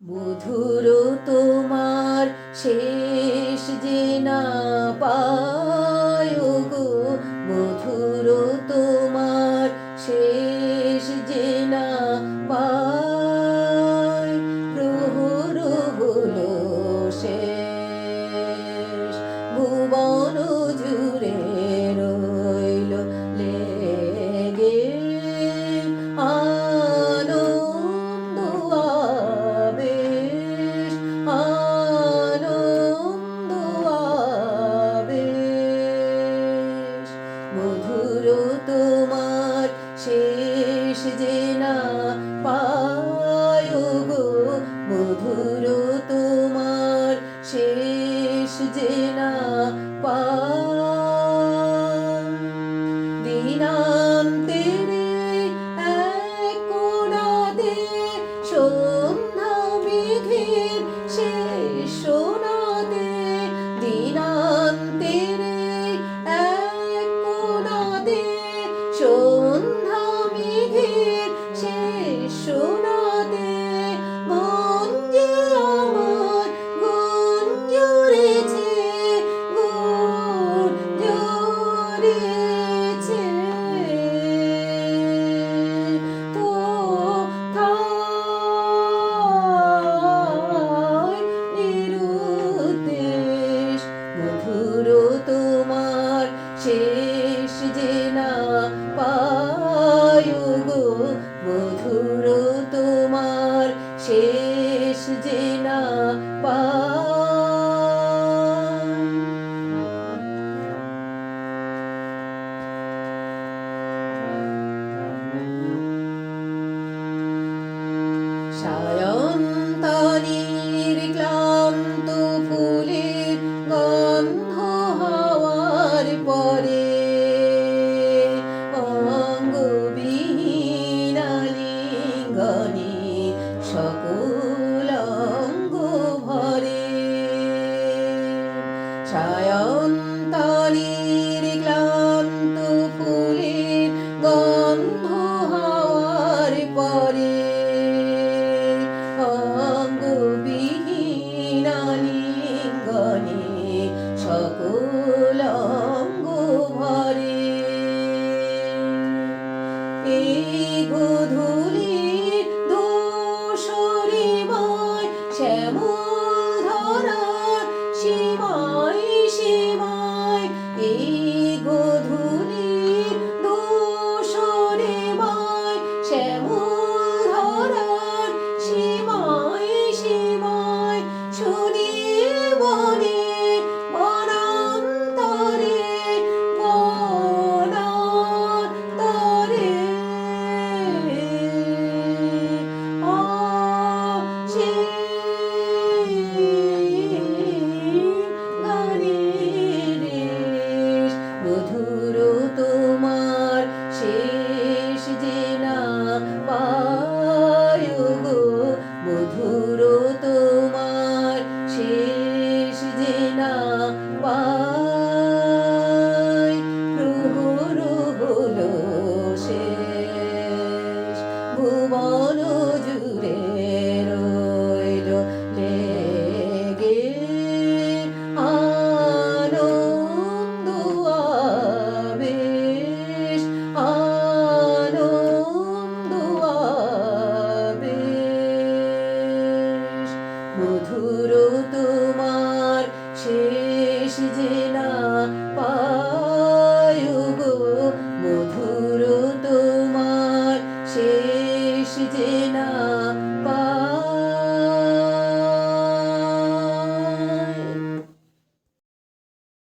মধুর তোমার শেষ যে না পা শেষ যে না শেষ যে না পায়ু গো মধুর তোমার শেষ যে না পায় ছায়ন্তরীর ক্লান্ত ফুলের গন্ধ হওয়ার পরে অঙ্গবিহীন লিঙ্গনে সকল যে তোমার শেষ যে